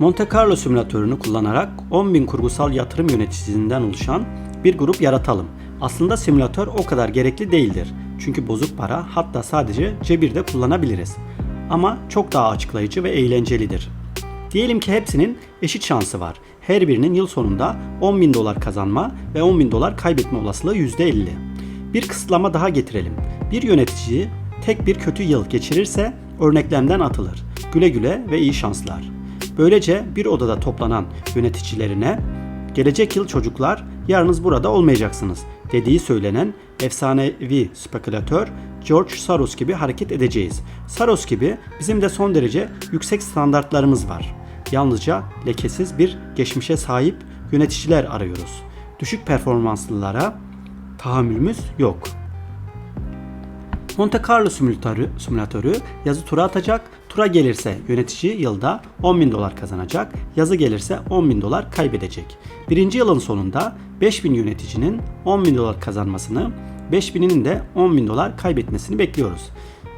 Monte Carlo simülatörünü kullanarak 10.000 kurgusal yatırım yöneticisinden oluşan bir grup yaratalım. Aslında simülatör o kadar gerekli değildir. Çünkü bozuk para hatta sadece cebirde kullanabiliriz. Ama çok daha açıklayıcı ve eğlencelidir. Diyelim ki hepsinin eşit şansı var. Her birinin yıl sonunda 10 bin dolar kazanma ve 10 bin dolar kaybetme olasılığı %50. Bir kısıtlama daha getirelim. Bir yönetici tek bir kötü yıl geçirirse örneklemden atılır. Güle güle ve iyi şanslar. Böylece bir odada toplanan yöneticilerine gelecek yıl çocuklar yarınız burada olmayacaksınız dediği söylenen efsanevi spekülatör George Soros gibi hareket edeceğiz. Soros gibi bizim de son derece yüksek standartlarımız var. Yalnızca lekesiz bir geçmişe sahip yöneticiler arıyoruz. Düşük performanslılara tahammülümüz yok. Monte Carlo simülatörü, simülatörü yazı tura atacak. Tura gelirse yönetici yılda 10 bin dolar kazanacak. Yazı gelirse 10 bin dolar kaybedecek. Birinci yılın sonunda 5 bin yöneticinin 10 bin dolar kazanmasını, 5 bininin de 10 bin dolar kaybetmesini bekliyoruz.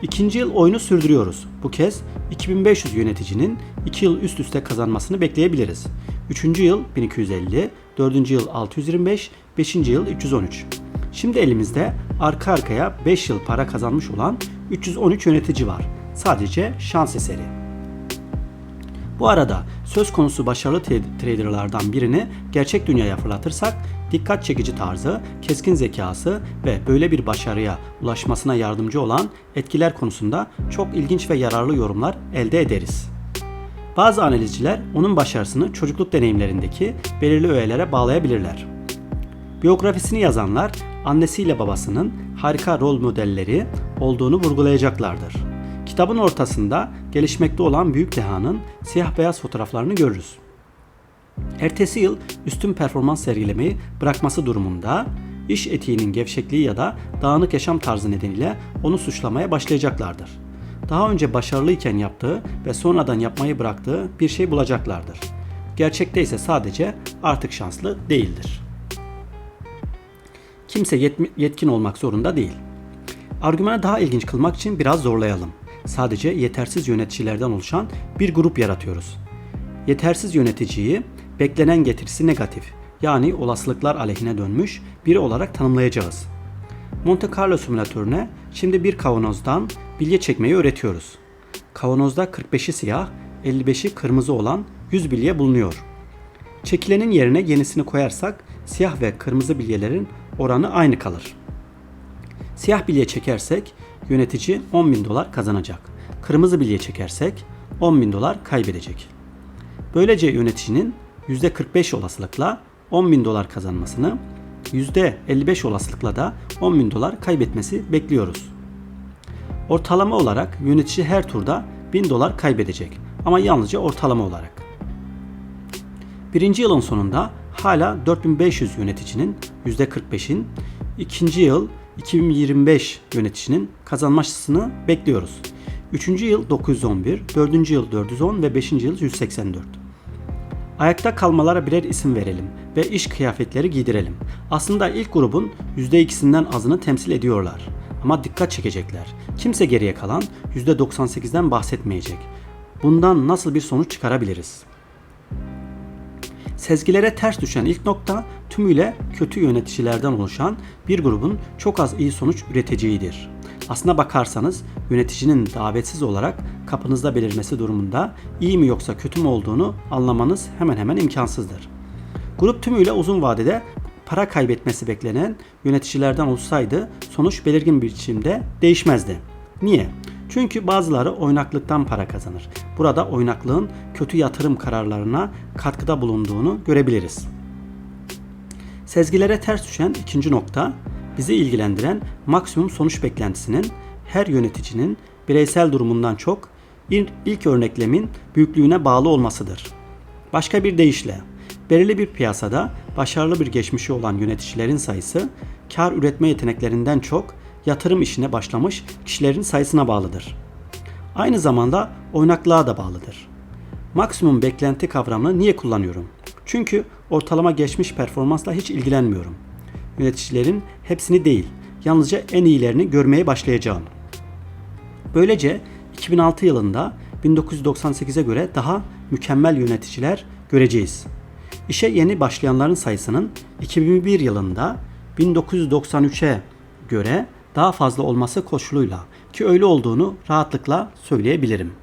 İkinci yıl oyunu sürdürüyoruz. Bu kez 2500 yöneticinin 2 yıl üst üste kazanmasını bekleyebiliriz. Üçüncü yıl 1250, dördüncü yıl 625, beşinci yıl 313. Şimdi elimizde arka arkaya 5 yıl para kazanmış olan 313 yönetici var. Sadece şans eseri. Bu arada söz konusu başarılı tra- traderlardan birini gerçek dünyaya fırlatırsak dikkat çekici tarzı, keskin zekası ve böyle bir başarıya ulaşmasına yardımcı olan etkiler konusunda çok ilginç ve yararlı yorumlar elde ederiz. Bazı analizciler onun başarısını çocukluk deneyimlerindeki belirli öğelere bağlayabilirler. Biyografisini yazanlar annesiyle babasının harika rol modelleri olduğunu vurgulayacaklardır. Kitabın ortasında gelişmekte olan büyük dehanın siyah beyaz fotoğraflarını görürüz. Ertesi yıl üstün performans sergilemeyi bırakması durumunda iş etiğinin gevşekliği ya da dağınık yaşam tarzı nedeniyle onu suçlamaya başlayacaklardır. Daha önce başarılıyken yaptığı ve sonradan yapmayı bıraktığı bir şey bulacaklardır. Gerçekte ise sadece artık şanslı değildir. Kimse yetkin olmak zorunda değil. Argümanı daha ilginç kılmak için biraz zorlayalım. Sadece yetersiz yöneticilerden oluşan bir grup yaratıyoruz. Yetersiz yöneticiyi beklenen getirisi negatif yani olasılıklar aleyhine dönmüş biri olarak tanımlayacağız. Monte Carlo simülatörüne şimdi bir kavanozdan bilye çekmeyi öğretiyoruz. Kavanozda 45'i siyah, 55'i kırmızı olan 100 bilye bulunuyor. Çekilenin yerine yenisini koyarsak siyah ve kırmızı bilyelerin oranı aynı kalır. Siyah bilye çekersek yönetici 10 bin dolar kazanacak. Kırmızı bilye çekersek 10 bin dolar kaybedecek. Böylece yöneticinin %45 olasılıkla 10 bin dolar kazanmasını, %55 olasılıkla da 10 bin dolar kaybetmesi bekliyoruz. Ortalama olarak yönetici her turda 1000 dolar kaybedecek ama yalnızca ortalama olarak. Birinci yılın sonunda hala 4500 yöneticinin %45'in, ikinci yıl 2025 yöneticinin kazanmasını bekliyoruz. Üçüncü yıl 911, dördüncü yıl 410 ve beşinci yıl 184. Ayakta kalmalara birer isim verelim ve iş kıyafetleri giydirelim. Aslında ilk grubun %2'sinden azını temsil ediyorlar. Ama dikkat çekecekler. Kimse geriye kalan %98'den bahsetmeyecek. Bundan nasıl bir sonuç çıkarabiliriz? Sezgilere ters düşen ilk nokta tümüyle kötü yöneticilerden oluşan bir grubun çok az iyi sonuç üreteceğidir. Aslına bakarsanız yöneticinin davetsiz olarak kapınızda belirmesi durumunda iyi mi yoksa kötü mü olduğunu anlamanız hemen hemen imkansızdır. Grup tümüyle uzun vadede para kaybetmesi beklenen yöneticilerden olsaydı sonuç belirgin bir biçimde değişmezdi. Niye? Çünkü bazıları oynaklıktan para kazanır. Burada oynaklığın kötü yatırım kararlarına katkıda bulunduğunu görebiliriz. Sezgilere ters düşen ikinci nokta bizi ilgilendiren maksimum sonuç beklentisinin her yöneticinin bireysel durumundan çok ilk örneklemin büyüklüğüne bağlı olmasıdır. Başka bir deyişle belirli bir piyasada başarılı bir geçmişi olan yöneticilerin sayısı kar üretme yeteneklerinden çok yatırım işine başlamış kişilerin sayısına bağlıdır. Aynı zamanda oynaklığa da bağlıdır. Maksimum beklenti kavramını niye kullanıyorum? Çünkü ortalama geçmiş performansla hiç ilgilenmiyorum. Yöneticilerin hepsini değil, yalnızca en iyilerini görmeye başlayacağım. Böylece 2006 yılında 1998'e göre daha mükemmel yöneticiler göreceğiz. İşe yeni başlayanların sayısının 2001 yılında 1993'e göre daha fazla olması koşuluyla ki öyle olduğunu rahatlıkla söyleyebilirim.